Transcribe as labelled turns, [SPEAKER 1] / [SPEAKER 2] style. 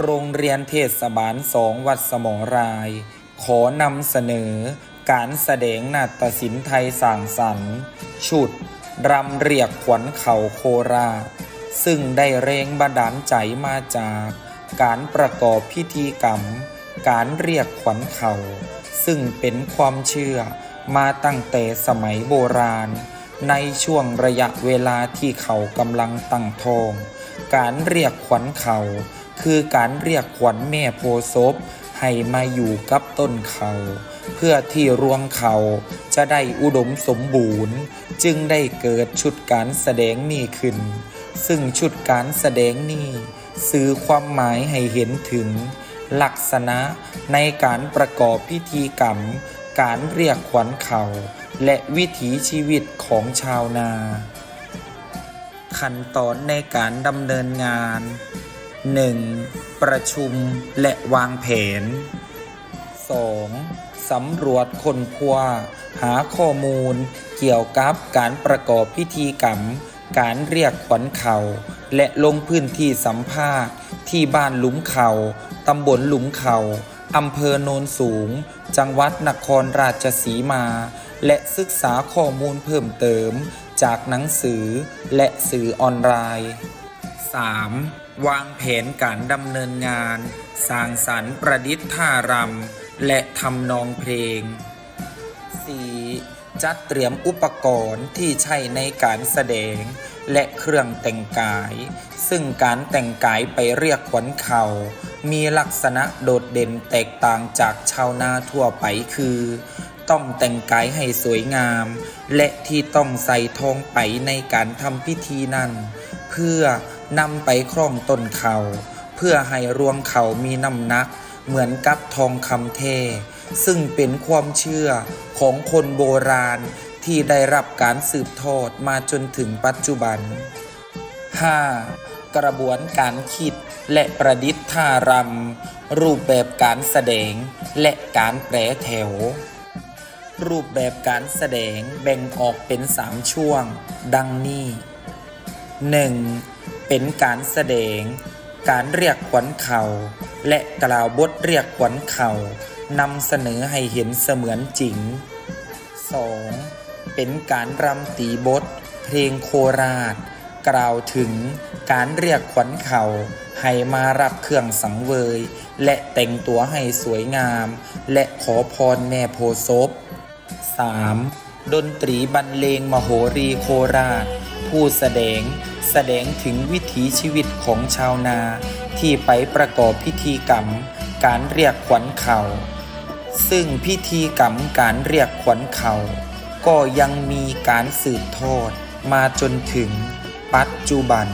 [SPEAKER 1] โรงเรียนเทศบาลสองวัดสมอราย ขอนำเสนอ การแสดงนาฏศิลป์ไทยสร้างสรรค์ ชุด รำเรียกขวัญเขาโคราช ซึ่งได้แรงบันดาลใจมาจาก การประกอบพิธีกรรม การเรียกขวัญเขาซึ่งเป็นความเชื่อมาตั้งแต่สมัยโบราณ ในช่วงระยะเวลาที่เขากำลังตั้งท้อง การเรียกขวัญเขา คือการเรียกขวัญแม่โพศพให้มาอยู่กับต้นเขา เพื่อที่รวงเขาจะได้อุดมสมบูรณ์ จึงได้เกิดชุดการแสดงนี้ขึ้น ซึ่งชุดการแสดงนี้สื่อความหมายให้เห็นถึง ลักษณะในการประกอบพิธีกรรม การเรียกขวัญเขา และวิถีชีวิตของชาวนา ขั้นตอนในการดำเนินงาน 1. ประชุมและวางแผน 2. สำรวจค้นคว้าหาข้อมูล เกี่ยวกับการประกอบพิธีกรรม การเรียกขวัญเขา และลงพื้นที่สัมภาษณ์ ที่บ้านหลุมเขา ตำบลหลุมเขาอำเภอโนนสูง จังหวัดนครราชสีมา และศึกษาข้อมูลเพิ่มเติม จากหนังสือและสื่อออนไลน์ 3. วางแผนการดำเนินงาน สร้างสรรค์ประดิษฐ์ท่ารำ และทำนองเพลง 4. จัดเตรียมอุปกรณ์ที่ใช้ในการแสดง และเครื่องแต่งกาย ซึ่งการแต่งกายไปเรียกขวัญเขามีลักษณะโดดเด่นแตกต่างจากชาวนาทั่วไปคือ ต้องแต่งกายให้สวยงาม และที่ต้องใส่ทองไปในการทำพิธีนั้น เพื่อ นำไปคล้องต้นเขา เพื่อให้รวงเขามีน้ำหนัก เหมือนกับทองคำเท ซึ่งเป็นความเชื่อของคนโบราณที่ได้รับการสืบทอดมาจนถึงปัจจุบัน 5. กระบวนการคิดและประดิษฐ์ท่ารำรูปแบบการแสดงและการแปรแถว รูปแบบการแสดงแบ่งออกเป็น 3 ช่วง ดังนี้ 1. เป็นการแสดง การเรียกขวัญเขา และกล่าวบทเรียกขวัญเขานำเสนอให้เห็นเสมือนจริง 2. เป็นการรำตีบท เพลงโคราช กล่าวถึงการเรียกขวัญเขาให้มารับเครื่องสังเวย และแต่งตัวให้สวยงาม และขอพรแม่โพธิ์ศพ 3. ดนตรีบรรเลงมโหรีโคราช ผู้แสดง แสดงถึงวิถีชีวิตของชาวนาที่ไปประกอบพิธีกรรม การเรียกขวัญเขา ซึ่งพิธีกรรมการเรียกขวัญเขา ก็ยังมีการสืบทอดมาจนถึงปัจจุบัน